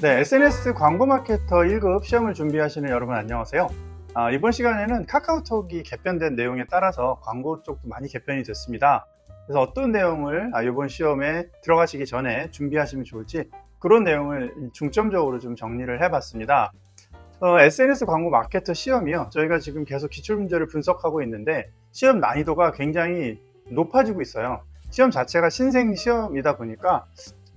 네, SNS 광고 마케터 1급 시험을 준비하시는 여러분 안녕하세요. 아, 이번 시간에는 카카오톡이 개편된 내용에 따라서 광고 쪽도 많이 개편이 됐습니다. 그래서 어떤 내용을 아, 이번 시험에 들어가시기 전에 준비하시면 좋을지 그런 내용을 중점적으로 좀 정리를 해봤습니다. 어, SNS 광고 마케터 시험이요. 저희가 지금 계속 기출문제를 분석하고 있는데 시험 난이도가 굉장히 높아지고 있어요. 시험 자체가 신생 시험이다 보니까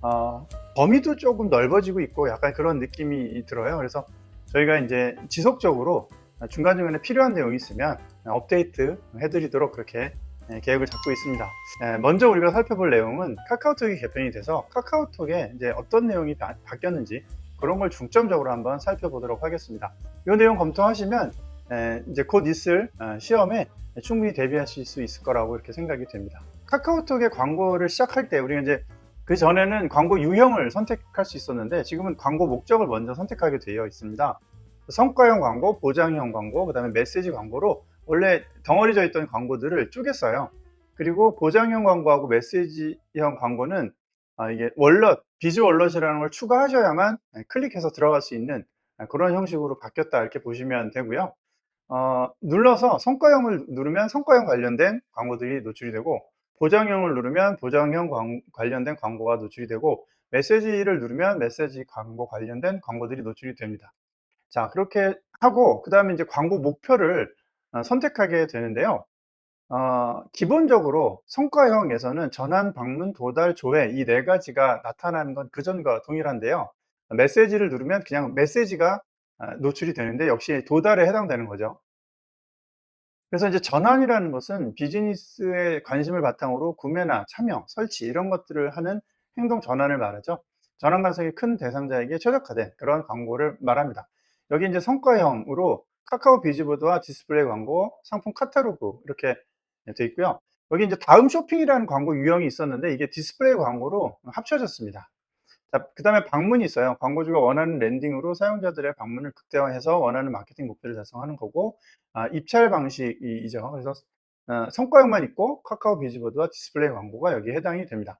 어, 범위도 조금 넓어지고 있고 약간 그런 느낌이 들어요. 그래서 저희가 이제 지속적으로 중간중간에 필요한 내용이 있으면 업데이트 해드리도록 그렇게 예, 계획을 잡고 있습니다. 예, 먼저 우리가 살펴볼 내용은 카카오톡이 개편이 돼서 카카오톡에 이제 어떤 내용이 바, 바뀌었는지 그런 걸 중점적으로 한번 살펴보도록 하겠습니다. 이 내용 검토하시면 예, 이제 곧 있을 어, 시험에 충분히 대비하실 수 있을 거라고 이렇게 생각이 됩니다. 카카오톡의 광고를 시작할 때 우리가 이제 그 전에는 광고 유형을 선택할 수 있었는데 지금은 광고 목적을 먼저 선택하게 되어 있습니다. 성과형 광고, 보장형 광고, 그 다음에 메시지 광고로 원래 덩어리져 있던 광고들을 쪼갰어요. 그리고 보장형 광고하고 메시지형 광고는 아, 이게 월럿, 비주얼 월럿이라는 걸 추가하셔야만 클릭해서 들어갈 수 있는 그런 형식으로 바뀌었다 이렇게 보시면 되고요. 어, 눌러서 성과형을 누르면 성과형 관련된 광고들이 노출이 되고 보장형을 누르면 보장형 광, 관련된 광고가 노출이 되고 메시지를 누르면 메시지 광고 관련된 광고들이 노출이 됩니다. 자, 그렇게 하고 그 다음에 이제 광고 목표를 어, 선택하게 되는데요. 어, 기본적으로 성과형에서는 전환, 방문, 도달, 조회 이 네 가지가 나타나는 건 그전과 동일한데요. 메시지를 누르면 그냥 메시지가 어, 노출이 되는데 역시 도달에 해당되는 거죠. 그래서 이제 전환이라는 것은 비즈니스의 관심을 바탕으로 구매나 참여, 설치 이런 것들을 하는 행동 전환을 말하죠. 전환 가능성이 큰 대상자에게 최적화된 그런 광고를 말합니다. 여기 이제 성과형으로 카카오 비즈보드와 디스플레이 광고, 상품 카탈로그 이렇게 돼 있고요. 여기 이제 다음 쇼핑이라는 광고 유형이 있었는데 이게 디스플레이 광고로 합쳐졌습니다. 자, 그 다음에 방문이 있어요. 광고주가 원하는 랜딩으로 사용자들의 방문을 극대화해서 원하는 마케팅 목표를 달성하는 거고, 아, 입찰 방식이죠. 그래서 어, 성과형만 있고 카카오 비즈보드와 디스플레이 광고가 여기에 해당이 됩니다.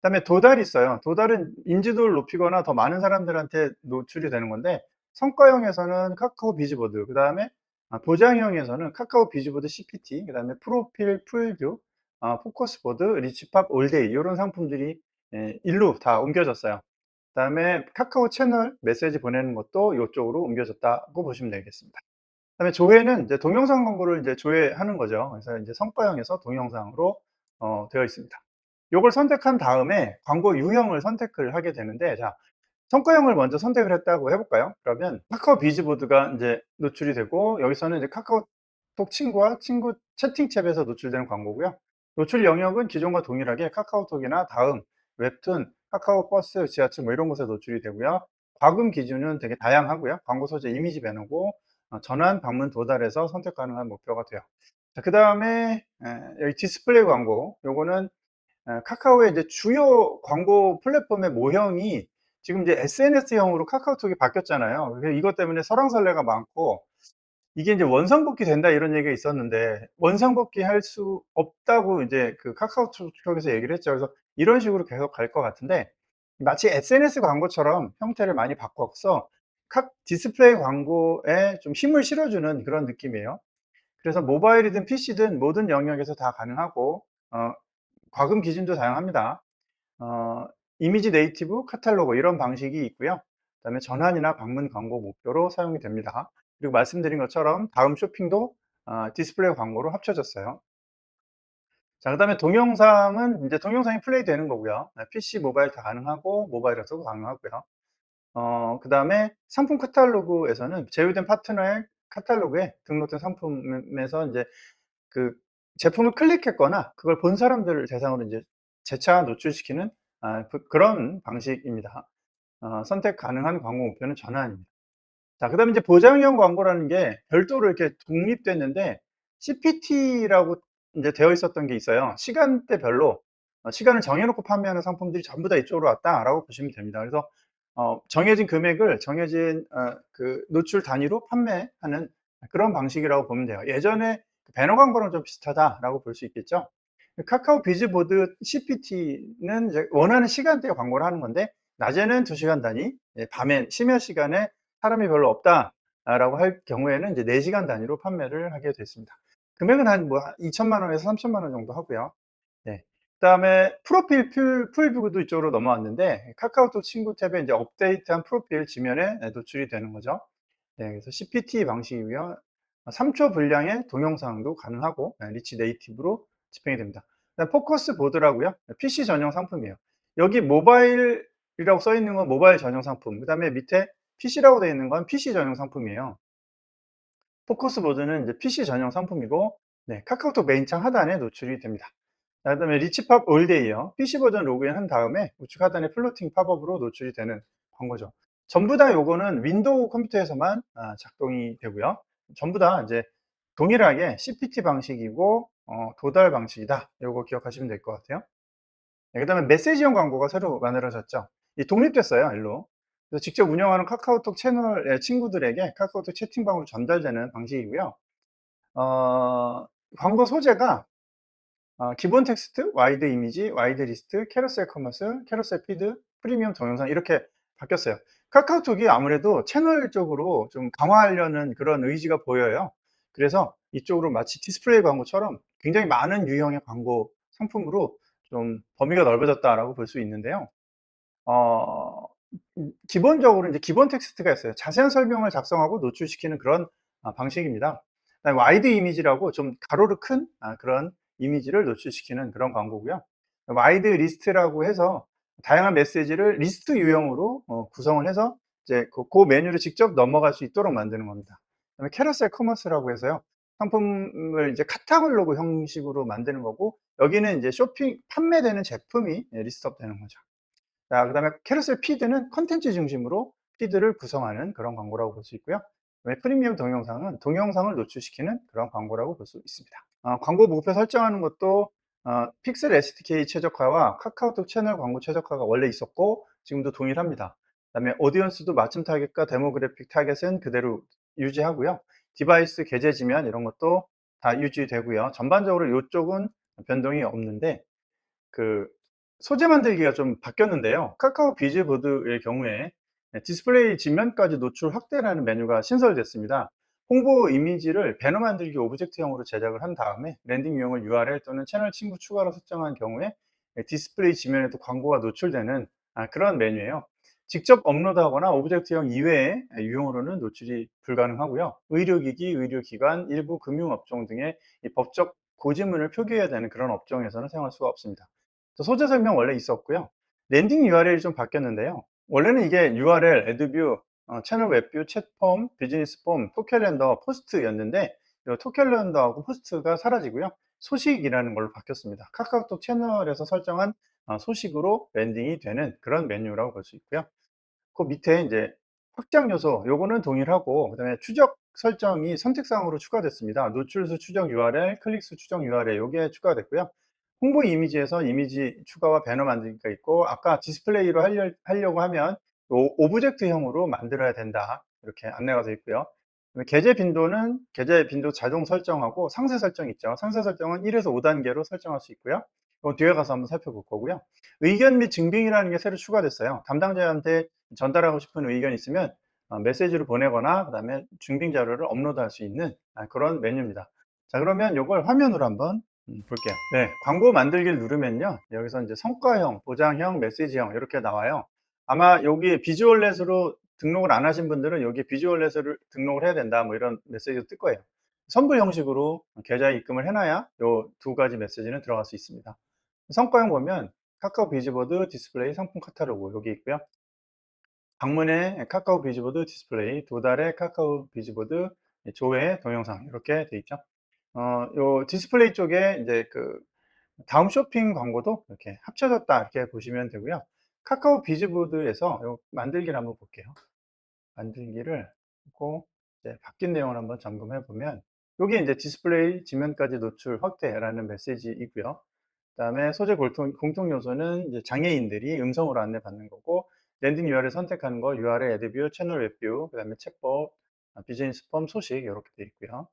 그 다음에 도달이 있어요. 도달은 인지도를 높이거나 더 많은 사람들한테 노출이 되는 건데, 성과형에서는 카카오 비즈보드, 그 다음에 아, 보장형에서는 카카오 비즈보드 CPT, 그 다음에 프로필 풀뷰, 아, 포커스보드, 리치팝 올데이 이런 상품들이 예, 일로 다 옮겨졌어요. 그 다음에 카카오 채널 메시지 보내는 것도 이쪽으로 옮겨졌다고 보시면 되겠습니다. 그 다음에 조회는 이제 동영상 광고를 이제 조회하는 거죠. 그래서 이제 성과형에서 동영상으로 어, 되어 있습니다. 이걸 선택한 다음에 광고 유형을 선택을 하게 되는데, 자, 성과형을 먼저 선택을 했다고 해볼까요? 그러면 카카오 비즈보드가 이제 노출이 되고, 여기서는 이제 카카오톡 친구와 친구 채팅 탭에서 노출되는 광고고요. 노출 영역은 기존과 동일하게 카카오톡이나 다음, 웹툰, 카카오 버스, 지하철 뭐 이런 곳에 노출이 되고요. 과금 기준은 되게 다양하고요. 광고 소재 이미지 배너고 어, 전환, 방문, 도달해서 선택 가능한 목표가 돼요. 자, 그 다음에 여기 디스플레이 광고. 요거는 카카오의 이제 주요 광고 플랫폼의 모형이 지금 이제 SNS형으로 카카오톡이 바뀌었잖아요. 그래서 이것 때문에 설왕설래가 많고 이게 이제 원상복귀 된다 이런 얘기가 있었는데 원상복귀 할 수 없다고 이제 그 카카오톡 쪽에서 얘기를 했죠. 그래서 이런 식으로 계속 갈 것 같은데 마치 SNS 광고처럼 형태를 많이 바꿔서 각 디스플레이 광고에 좀 힘을 실어주는 그런 느낌이에요. 그래서 모바일이든 PC든 모든 영역에서 다 가능하고 어, 과금 기준도 다양합니다. 어, 이미지 네이티브, 카탈로그 이런 방식이 있고요. 그 다음에 전환이나 방문 광고 목표로 사용이 됩니다. 그리고 말씀드린 것처럼 다음 쇼핑도 어, 디스플레이 광고로 합쳐졌어요. 자, 그 다음에 동영상은 이제 동영상이 플레이 되는 거고요. PC, 모바일 다 가능하고, 모바일에서도 가능하고요. 어, 그 다음에 상품 카탈로그에서는 제휴된 파트너의 카탈로그에 등록된 상품에서 이제 그 제품을 클릭했거나 그걸 본 사람들을 대상으로 이제 재차 노출시키는 아, 그, 런 방식입니다. 어, 선택 가능한 광고 목표는 전환입니다. 자, 그 다음에 이제 보장형 광고라는 게 별도로 이렇게 독립됐는데 CPT라고 이제 되어 있었던 게 있어요. 시간대별로 어, 시간을 정해놓고 판매하는 상품들이 전부 다 이쪽으로 왔다라고 보시면 됩니다. 그래서 어, 정해진 금액을 정해진 어, 그 노출 단위로 판매하는 그런 방식이라고 보면 돼요. 예전에 그 배너 광고랑 좀 비슷하다라고 볼 수 있겠죠. 카카오 비즈보드 CPT는 원하는 시간대에 광고를 하는 건데 낮에는 2시간 단위, 예, 밤에 심야 시간에 사람이 별로 없다라고 할 경우에는 이제 4시간 단위로 판매를 하게 됐습니다. 금액은 한 뭐 2천만 원에서 3천만 원 정도 하고요. 네. 그다음에 프로필 풀 풀뷰도 이쪽으로 넘어왔는데 카카오톡 친구 탭에 이제 업데이트한 프로필 지면에 예, 노출이 되는 거죠. 네, 그래서 CPT 방식이고요. 3초 분량의 동영상도 가능하고 네, 리치 네이티브로 집행이 됩니다. 포커스 보드라고요. PC 전용 상품이에요. 여기 모바일이라고 써 있는 건 모바일 전용 상품. 그다음에 밑에 PC라고 되어 있는 건 PC 전용 상품이에요. 포커스 보드는 이제 PC 전용 상품이고 네, 카카오톡 메인 창 하단에 노출이 됩니다. 그 다음에 리치팝 올데이요. PC 버전 로그인 한 다음에 우측 하단에 플로팅 팝업으로 노출이 되는 광고죠. 전부 다 요거는 윈도우 컴퓨터에서만 아, 작동이 되고요. 전부 다 이제 동일하게 CPT 방식이고 어, 도달 방식이다. 요거 기억하시면 될 것 같아요. 네, 그 다음에 메시지형 광고가 새로 만들어졌죠. 이 독립됐어요, 일로. 그래서 직접 운영하는 카카오톡 채널의 친구들에게 카카오톡 채팅방으로 전달되는 방식이고요. 어, 광고 소재가 어, 기본 텍스트, 와이드 이미지, 와이드 리스트, 캐러셀 커머스, 캐러셀 피드, 프리미엄 동영상 이렇게 바뀌었어요. 카카오톡이 아무래도 채널적으로 좀 강화하려는 그런 의지가 보여요. 그래서 이쪽으로 마치 디스플레이 광고처럼 굉장히 많은 유형의 광고 상품으로 좀 범위가 넓어졌다라고 볼 수 있는데요. 어, 음, 기본적으로 이제 기본 텍스트가 있어요. 자세한 설명을 작성하고 노출시키는 그런 아, 방식입니다. 와이드 이미지라고 좀 가로로 큰 아, 그런 이미지를 노출시키는 그런 광고고요. 와이드 리스트라고 해서 다양한 메시지를 리스트 유형으로 어, 구성을 해서 이제 그, 그 메뉴를 직접 넘어갈 수 있도록 만드는 겁니다. 그다음에 캐러셀 커머스라고 해서요. 상품을 이제 카탈로그 형식으로 만드는 거고 여기는 이제 쇼핑 판매되는 제품이 리스트업 되는 거죠. 자, 그 다음에 캐러셀 피드는 컨텐츠 중심으로 피드를 구성하는 그런 광고라고 볼 수 있고요. 프리미엄 동영상은 동영상을 노출시키는 그런 광고라고 볼 수 있습니다. 어, 광고 목표 설정하는 것도 어, 픽셀 SDK 최적화와 카카오톡 채널 광고 최적화가 원래 있었고 지금도 동일합니다. 그 다음에 오디언스도 맞춤 타겟과 데모그래픽 타겟은 그대로 유지하고요. 디바이스 계제 지면 이런 것도 다 유지되고요. 전반적으로 이쪽은 변동이 없는데 그 소재 만들기가 좀 바뀌었는데요. 카카오 비즈보드의 경우에 디스플레이 지면까지 노출 확대라는 메뉴가 신설됐습니다. 홍보 이미지를 배너 만들기 오브젝트형으로 제작을 한 다음에 랜딩 유형을 URL 또는 채널 친구 추가로 설정한 경우에 디스플레이 지면에도 광고가 노출되는 아, 그런 메뉴예요. 직접 업로드하거나 오브젝트형 이외의 유형으로는 노출이 불가능하고요. 의료기기, 의료기관, 일부 금융업종 등의 법적 고지문을 표기해야 되는 그런 업종에서는 사용할 수가 없습니다. 소재 설명 원래 있었고요. 랜딩 URL이 좀 바뀌었는데요. 원래는 이게 URL, 애드뷰, 어, 채널 웹뷰, 챗폼, 비즈니스 폼, 토캘렌더, 포스트였는데 토캘렌더하고 포스트가 사라지고요. 소식이라는 걸로 바뀌었습니다. 카카오톡 채널에서 설정한 어, 소식으로 랜딩이 되는 그런 메뉴라고 볼 수 있고요. 그 밑에 이제 확장 요소, 요거는 동일하고 그다음에 추적 설정이 선택사항으로 추가됐습니다. 노출수 추적 URL, 클릭수 추적 URL 요게 추가됐고요. 홍보 이미지에서 이미지 추가와 배너 만들기가 있고 아까 디스플레이로 하려, 하려고 하면 오브젝트형으로 만들어야 된다. 이렇게 안내가 되어 있고요. 계제 빈도는 계제 빈도 자동 설정하고 상세 설정 있죠. 상세 설정은 1에서 5단계로 설정할 수 있고요. 이건 뒤에 가서 한번 살펴볼 거고요. 의견 및 증빙이라는 게 새로 추가됐어요. 담당자한테 전달하고 싶은 의견이 있으면 어, 메시지로 보내거나 그 다음에 증빙 자료를 업로드할 수 있는 아, 그런 메뉴입니다. 자 그러면 이걸 화면으로 한번 음, 볼게요. 네, 광고 만들기를 누르면요. 여기서 이제 성과형, 보장형, 메시지형 이렇게 나와요. 아마 여기 비주얼렛으로 등록을 안 하신 분들은 여기 비주얼렛을 등록을 해야 된다 뭐 이런 메시지가 뜰 거예요. 선불 형식으로 계좌에 입금을 해놔야 이두 가지 메시지는 들어갈 수 있습니다. 성과형 보면 카카오 비즈보드 디스플레이 상품 카탈로그 여기 있고요. 방문의 카카오 비즈보드 디스플레이, 도달의 카카오 비즈보드, 조회 동영상 이렇게 돼 있죠. 어, 요 디스플레이 쪽에 이제 그 다음 쇼핑 광고도 이렇게 합쳐졌다 이렇게 보시면 되고요. 카카오 비즈보드에서 요 만들기를 한번 볼게요. 만들기를 하고 이제 바뀐 내용을 한번 점검해 보면 여기 이제 디스플레이 지면까지 노출 확대라는 메시지이고요. 그다음에 소재 공통, 요소는 이제 장애인들이 음성으로 안내 받는 거고 랜딩 URL 선택하는 거 URL 애드뷰, 채널 웹뷰, 그다음에 책법, 비즈니스 폼 소식 이렇게 되어 있고요.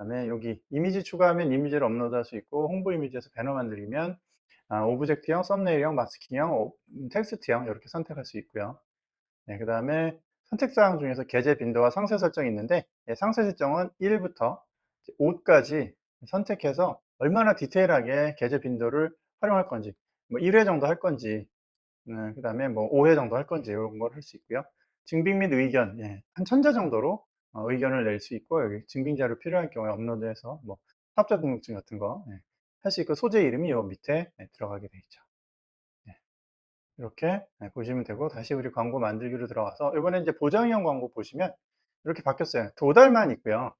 다음에 여기 이미지 추가하면 이미지를 업로드할 수 있고 홍보 이미지에서 배너 만들면 아, 오브젝트형, 썸네일형, 마스킹형, 오- 음, 텍스트형 이렇게 선택할 수 있고요. 네, 그 다음에 선택사항 중에서 게재 빈도와 상세 설정이 있는데 예, 상세 설정은 1부터 5까지 선택해서 얼마나 디테일하게 게재 빈도를 활용할 건지 뭐 1회 정도 할 건지 그 다음에 뭐 5회 정도 할 건지 이런 걸 할 수 있고요. 증빙 및 의견 예, 한 천자 정도로 어, 의견을 낼 수 있고 여기 증빙 자료 필요할 경우에 업로드해서 뭐 사업자 등록증 같은 거 예, 할수 있고 소재 이름이 요 밑에 예, 들어가게 돼 있죠. 예, 이렇게 예, 보시면 되고 다시 우리 광고 만들기로 들어가서 이번에 이제 보장형 광고 보시면 이렇게 바뀌었어요. 도달만 있고요.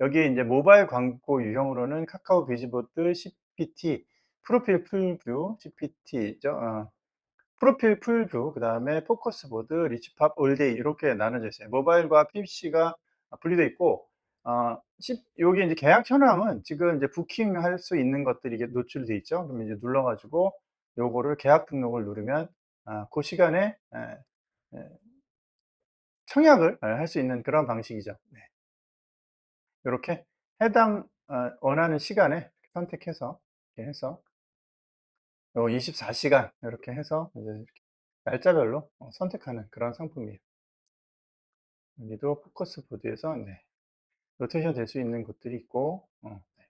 여기 이제 모바일 광고 유형으로는 카카오 비즈보드 CPT, 프로필 풀뷰 CPT죠. 어, 프로필 풀뷰, 그 다음에 포커스보드, 리치팝, 올데이 이렇게 나눠져 있어요. 모바일과 PC가 분리되어 있고, 어, 십- 여기 이제 계약 현황은 지금 이제 부킹할 수 있는 것들이 이게 노출되어 있죠. 그러면 이제 눌러가지고 요거를 계약 등록을 누르면 아, 그 시간에 에, 에, 청약을 할 수 있는 그런 방식이죠. 네. 이렇게 해당 어, 원하는 시간에 선택해서 이렇게 해서 요 24시간 이렇게 해서 이제 이렇게 날짜별로 어, 선택하는 그런 상품이에요. 여기도 포커스 보드에서 네, 로테이션 될 수 있는 곳들이 있고 어, 네.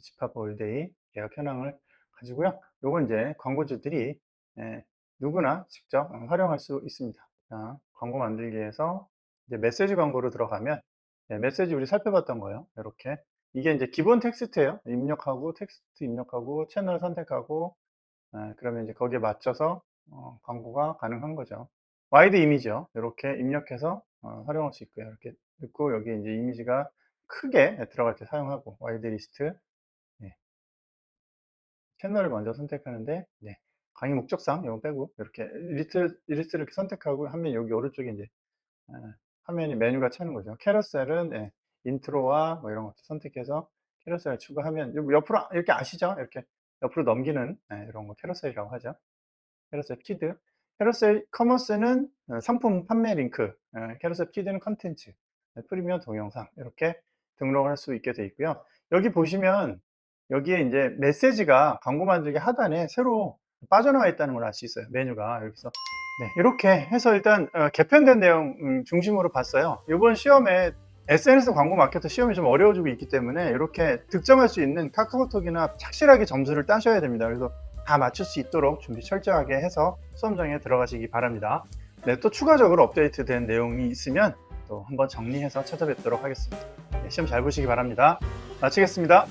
집합 올데이 계약 현황을 가지고요. 요건 이제 광고주들이 예, 누구나 직접 어, 활용할 수 있습니다. 자, 광고 만들기에서 이제 메시지 광고로 들어가면 예, 메시지 우리 살펴봤던 거예요. 이렇게 이게 이제 기본 텍스트예요. 입력하고 텍스트 입력하고 채널 선택하고 예, 그러면 이제 거기에 맞춰서 어, 광고가 가능한 거죠. 와이드 이미지요. 이렇게 입력해서 어, 활용할 수 있고요. 이렇게 넣고 여기 이제 이미지가 크게 들어갈 때 사용하고 와이드 리스트 네. 채널을 먼저 선택하는데 네. 강의 목적상 이거 빼고 이렇게 리스트, 리스트를 이렇게 선택하고 하면 여기 오른쪽에 이제 어, 화면이 메뉴가 차는 거죠. 캐러셀은 예, 인트로와 뭐 이런 것도 선택해서 캐러셀 추가하면 요 옆으로 이렇게 아시죠? 이렇게 옆으로 넘기는 예, 이런 거 캐러셀이라고 하죠. 캐러셀 키드. 캐러셀 커머스는 어, 상품 판매 링크, 어, 캐러셀 키드는 컨텐츠, 네, 프리미엄 동영상 이렇게 등록을 할수 있게 돼 있고요. 여기 보시면 여기에 이제 메시지가 광고 만들기 하단에 새로 빠져나와 있다는 걸 알 수 있어요. 메뉴가 여기서 네, 이렇게 해서 일단 어, 개편된 내용 음, 중심으로 봤어요. 이번 시험에 SNS 광고 마케터 시험이 좀 어려워지고 있기 때문에 이렇게 득점할 수 있는 카카오톡이나 착실하게 점수를 따셔야 됩니다. 그래서 다 맞출 수 있도록 준비 철저하게 해서 수험장에 들어가시기 바랍니다. 네, 또 추가적으로 업데이트된 내용이 있으면 또 한번 정리해서 찾아뵙도록 하겠습니다. 네, 시험 잘 보시기 바랍니다. 마치겠습니다.